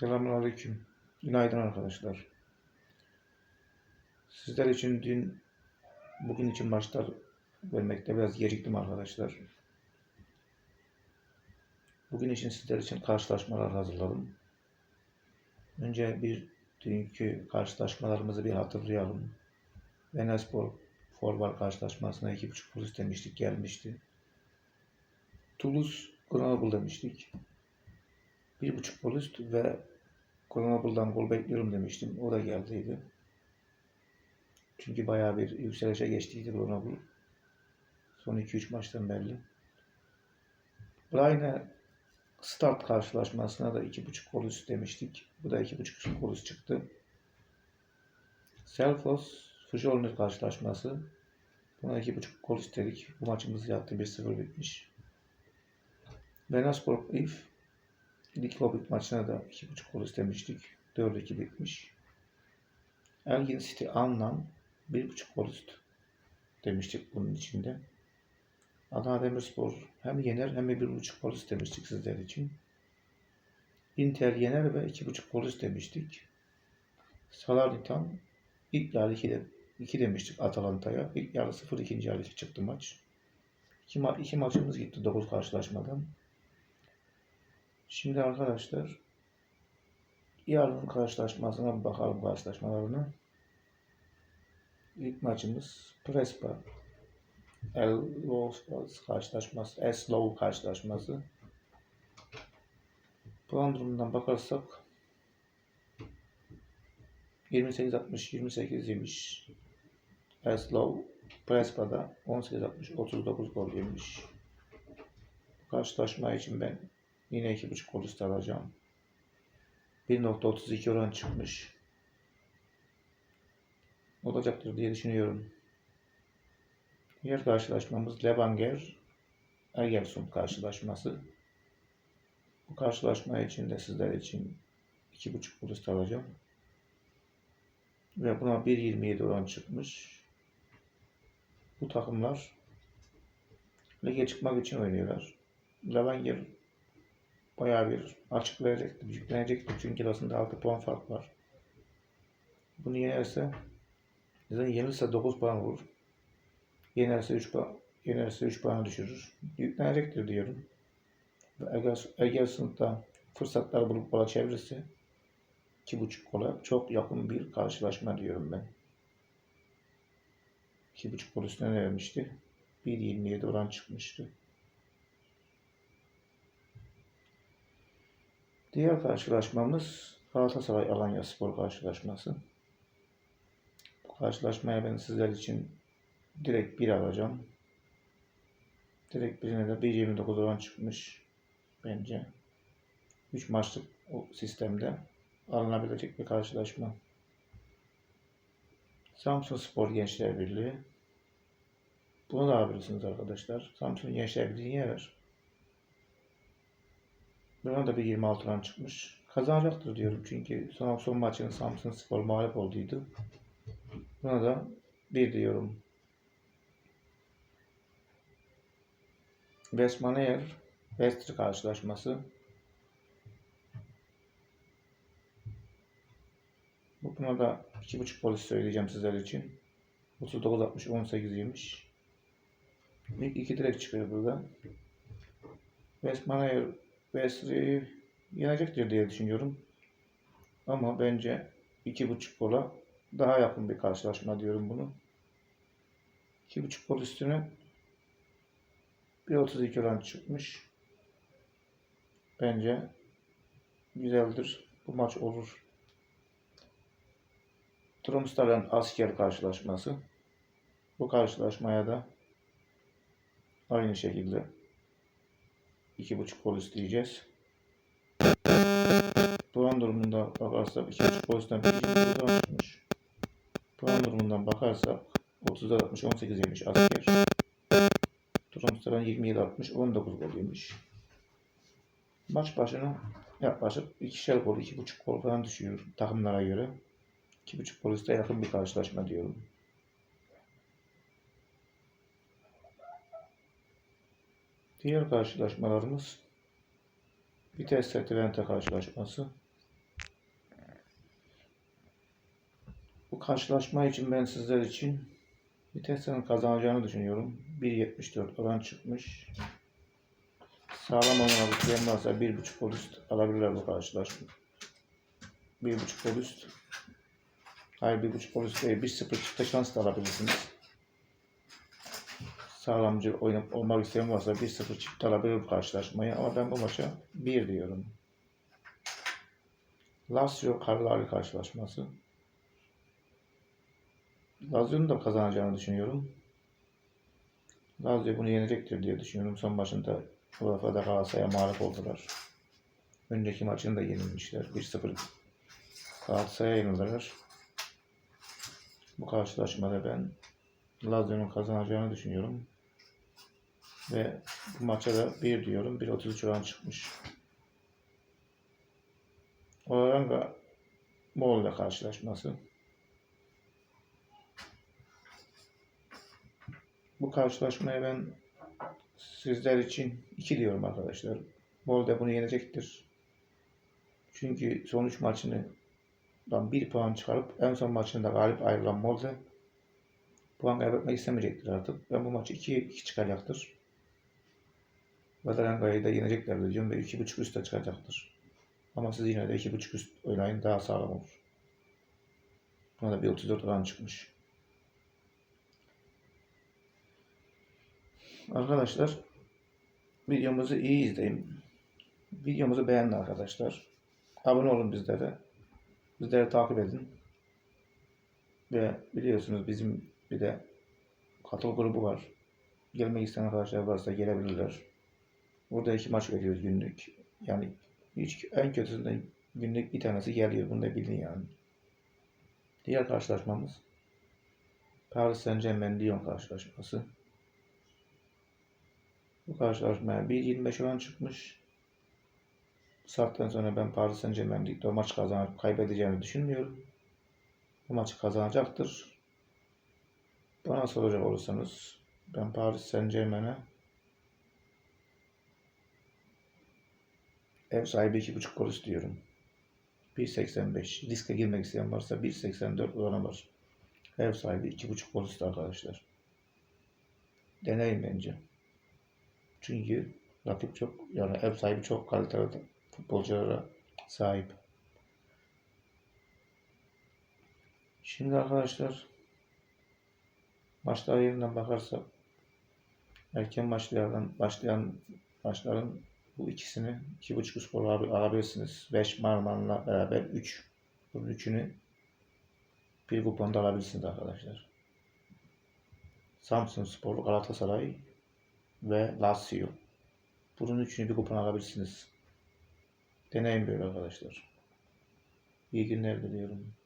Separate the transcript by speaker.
Speaker 1: Selamünaleyküm. Günaydın arkadaşlar. Sizler için dün bugün için maçlar vermekte biraz geciktim arkadaşlar. Bugün için sizler için karşılaşmalar hazırladım. Önce bir dünkü karşılaşmalarımızı bir hatırlayalım. Venaspor forvar karşılaşmasına 2.5 gol istemiştik gelmişti. Toulouse Grenoble demiştik. 1.5 gol üst ve Grenoble'dan gol bekliyorum demiştim. O da geldiydi. Çünkü bayağı bir yükselişe geçtiydi Grenoble. Son 2-3 maçtan belli. Aynı start karşılaşmasına da 2.5 gol üst demiştik. Bu da 2.5 gol üst çıktı. Selfos Fujolnir karşılaşması. Buna 2.5 gol istedik. Bu maçımız yattı 1-0 bitmiş. Venaspor If Lig Hobbit maçına da 2.5 gol istemiştik. 4-2 bitmiş. Elgin City Anlam 1.5 gol üst demiştik bunun içinde. Adana Demirspor hem yener hem de 1.5 gol istemiştik sizler için. Inter yener ve 2.5 gol istemiştik. Salernitana ilk yarı 2, de, 2 demiştik Atalanta'ya. İlk yarı 0, ikinci yarı 2 çıktı maç. İki, ma iki maçımız gitti 9 karşılaşmadan. Şimdi arkadaşlar yarın karşılaşmasına bakalım karşılaşmalarına. İlk maçımız Prespa El Low karşılaşması, Eslow karşılaşması. Puan durumundan bakarsak 28-60, 28 yemiş. Eslow Prespa'da 18-60, 39 gol yemiş. Bu karşılaşma için ben Yine 2.5 gol üstü alacağım. 1.32 oran çıkmış. Olacaktır diye düşünüyorum. Diğer karşılaşmamız Levanger Ergelsun karşılaşması. Bu karşılaşma için de sizler için 2.5 gol üstü alacağım. Ve buna 1.27 oran çıkmış. Bu takımlar lige çıkmak için oynuyorlar. Levanger bayağı bir açıklayacaktı, yüklenecekti. Çünkü arasında 6 puan fark var. Bunu yenerse zaten yenilirse 9 puan vurur. Yenerse 3 puan yenerse 3 puan düşürür. Yüklenecektir diyorum. Ve Egersund'da fırsatlar bulup kola çevirirse 2.5 kola çok yakın bir karşılaşma diyorum ben. 2.5 gol üstüne vermişti. 1.27 oran çıkmıştı. Diğer karşılaşmamız Galatasaray Alanya Spor karşılaşması. Bu karşılaşmaya ben sizler için direkt bir alacağım. Direkt birine de 1.29 oran çıkmış bence. 3 maçlık o sistemde alınabilecek bir karşılaşma. Samsun Spor Gençler Birliği. Bunu da alabilirsiniz arkadaşlar. Samsun Gençler Birliği yer. Buna da bir 26 oran çıkmış. Kazanacaktır diyorum çünkü son, son maçın Samsun Spor mağlup olduydu. Buna da bir diyorum. Westmanayer Westry karşılaşması. Buna da 2.5 polis söyleyeceğim sizler için. 39-60 18 yemiş. İlk iki direkt çıkıyor burada. Westmanayer Vesri'yi yenecektir diye düşünüyorum. Ama bence iki buçuk gola daha yakın bir karşılaşma diyorum bunu. İki buçuk gol üstüne 1.32 oran çıkmış. Bence güzeldir. Bu maç olur. Tromsdalen asker karşılaşması. Bu karşılaşmaya da aynı şekilde iki buçuk gol isteyeceğiz. Puan durumundan bakarsak iki buçuk gol üstten bir buradan çıkmış. Puan durumundan bakarsak 30 60 18 yemiş asker. Tromsøren 27 60 19 gol yemiş. Maç başına yaklaşık ikişer gol, iki buçuk gol falan düşüyor takımlara göre. İki buçuk gol üstte yakın bir karşılaşma diyorum. Diğer karşılaşmalarımız Vitesse Trente karşılaşması. Bu karşılaşma için ben sizler için Vitesse'nin kazanacağını düşünüyorum. 1.74 oran çıkmış. Sağlam oynadıklarım varsa 1.5 gol üst alabilirler bu karşılaşma. 1.5 gol üst. Hayır 1.5 gol üst değil. 1.0 çıkta şans da alabilirsiniz. Sağlamcı oynayıp olmak isteyen varsa 1-0 çift alabilir bu karşılaşmayı. Ama ben bu maça 1 diyorum. Lazio Cagliari karşılaşması. Lazio'nun da kazanacağını düşünüyorum. Lazio bunu yenecektir diye düşünüyorum. Son maçında UEFA'da Galatasaray'a mağlup oldular. Önceki maçını da yenilmişler. 1-0 Galatasaray'a yenildiler. Bu karşılaşmada ben Lazio'nun kazanacağını düşünüyorum. Ve bu maça da 1 diyorum. 1.33 oran çıkmış. Oranga Moğol'la karşılaşması. Bu karşılaşmaya ben sizler için 2 diyorum arkadaşlar. Molde bunu yenecektir. Çünkü sonuç maçını dan 1 puan çıkarıp en son maçında galip ayrılan Molde puan kaybetmek istemeyecektir artık. Ben bu maçı 2'ye 2 Vadaranga'yı da yenecekler diyorum ve 2.5 üstte çıkacaktır. Ama siz yine de 2.5 üst oynayın daha sağlam olur. Buna da bir 34 oran çıkmış. Arkadaşlar videomuzu iyi izleyin. Videomuzu beğenin arkadaşlar. Abone olun bizlere. Bizleri takip edin. Ve biliyorsunuz bizim bir de katıl grubu var. Gelmek isteyen arkadaşlar varsa gelebilirler. Burada iki maç veriyoruz günlük. Yani hiç en kötüsünden günlük bir tanesi geliyor. Bunu da bilin yani. Diğer karşılaşmamız Paris Saint Germain Lyon karşılaşması. Bu karşılaşmaya 1.25 oran çıkmış. Bu saatten sonra ben Paris Saint Germain Lig'de o maç kazanıp kaybedeceğini düşünmüyorum. Bu maçı kazanacaktır. Bana soracak olursanız ben Paris Saint Germain'e ev sahibi 2.5 gol istiyorum. 1.85. Riske girmek isteyen varsa 1.84 oranı var. Ev sahibi 2.5 gol istiyor arkadaşlar. Deneyin bence. Çünkü rakip çok yani ev sahibi çok kaliteli futbolculara sahip. Şimdi arkadaşlar maçlar yerinden bakarsak erken maçlardan başlayan maçların bu ikisini iki buçuk skor al- alabilirsiniz. 5 Marman'la beraber 3. Bunun üçünü bir kuponda alabilirsiniz arkadaşlar. Samsun Spor, Galatasaray ve Lazio. Bunun üçünü bir kupon alabilirsiniz. Deneyin böyle arkadaşlar. İyi günler diliyorum.